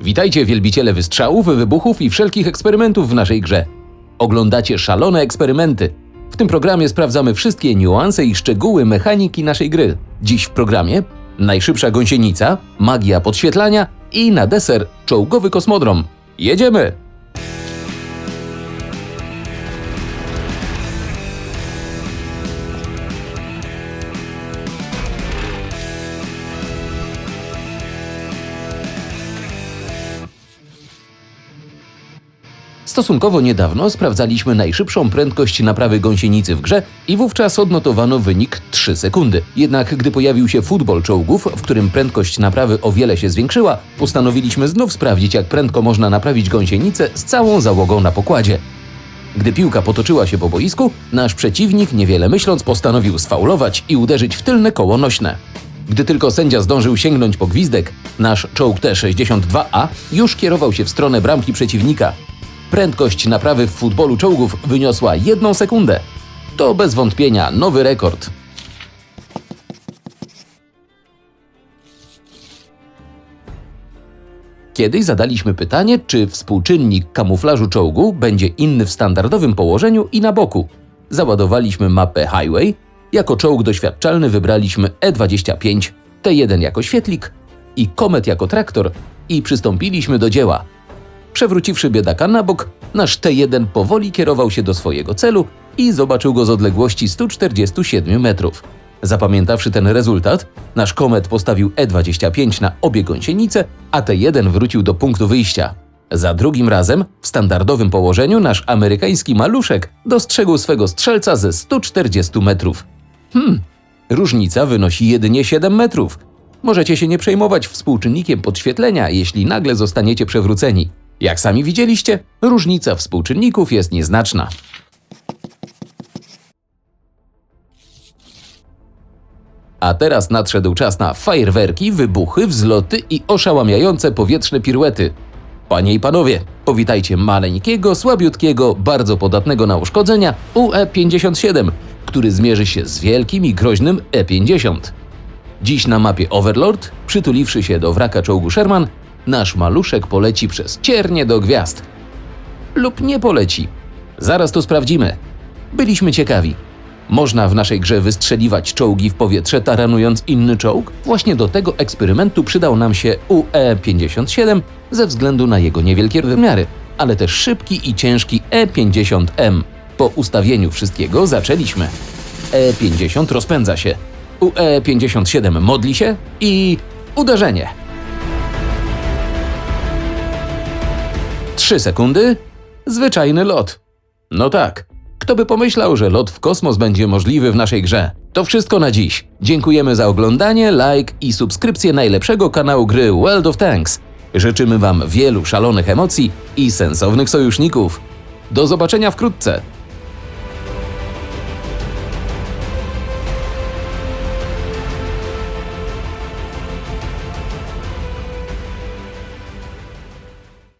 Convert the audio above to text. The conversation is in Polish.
Witajcie wielbiciele wystrzałów, wybuchów i wszelkich eksperymentów w naszej grze. Oglądacie szalone eksperymenty. W tym programie sprawdzamy wszystkie niuanse i szczegóły mechaniki naszej gry. Dziś w programie najszybsza gąsienica, magia podświetlania i na deser czołgowy kosmodrom. Jedziemy! Stosunkowo niedawno sprawdzaliśmy najszybszą prędkość naprawy gąsienicy w grze i wówczas odnotowano wynik 3 sekundy. Jednak gdy pojawił się futbol czołgów, w którym prędkość naprawy o wiele się zwiększyła, postanowiliśmy znów sprawdzić, jak prędko można naprawić gąsienicę z całą załogą na pokładzie. Gdy piłka potoczyła się po boisku, nasz przeciwnik, niewiele myśląc, postanowił sfaulować i uderzyć w tylne koło nośne. Gdy tylko sędzia zdążył sięgnąć po gwizdek, nasz czołg T-62A już kierował się w stronę bramki przeciwnika. Prędkość naprawy w futbolu czołgów wyniosła jedną sekundę. To bez wątpienia nowy rekord. Kiedyś zadaliśmy pytanie, czy współczynnik kamuflażu czołgu będzie inny w standardowym położeniu i na boku. Załadowaliśmy mapę Highway, jako czołg doświadczalny wybraliśmy E25, T1 jako świetlik i Komet jako traktor i przystąpiliśmy do dzieła. Przewróciwszy biedaka na bok, nasz T1 powoli kierował się do swojego celu i zobaczył go z odległości 147 metrów. Zapamiętawszy ten rezultat, nasz komet postawił E25 na obie gąsienice, a T1 wrócił do punktu wyjścia. Za drugim razem, w standardowym położeniu, nasz amerykański maluszek dostrzegł swego strzelca ze 140 metrów. Hmm, różnica wynosi jedynie 7 metrów. Możecie się nie przejmować współczynnikiem podświetlenia, jeśli nagle zostaniecie przewróceni. Jak sami widzieliście, różnica współczynników jest nieznaczna. A teraz nadszedł czas na fajerwerki, wybuchy, wzloty i oszałamiające powietrzne piruety. Panie i panowie, powitajcie maleńkiego, słabiutkiego, bardzo podatnego na uszkodzenia UE-57, który zmierzy się z wielkim i groźnym E-50. Dziś na mapie Overlord, przytuliwszy się do wraka czołgu Sherman, nasz maluszek poleci przez ciernie do gwiazd. Lub nie poleci. Zaraz to sprawdzimy. Byliśmy ciekawi. Można w naszej grze wystrzeliwać czołgi w powietrze, taranując inny czołg? Właśnie do tego eksperymentu przydał nam się UE-57 ze względu na jego niewielkie wymiary, ale też szybki i ciężki E-50M. Po ustawieniu wszystkiego zaczęliśmy. E-50 rozpędza się. UE-57 modli się i uderzenie. 3 sekundy? Zwyczajny lot. No tak. Kto by pomyślał, że lot w kosmos będzie możliwy w naszej grze? To wszystko na dziś. Dziękujemy za oglądanie, like i subskrypcję najlepszego kanału gry World of Tanks. Życzymy Wam wielu szalonych emocji i sensownych sojuszników. Do zobaczenia wkrótce.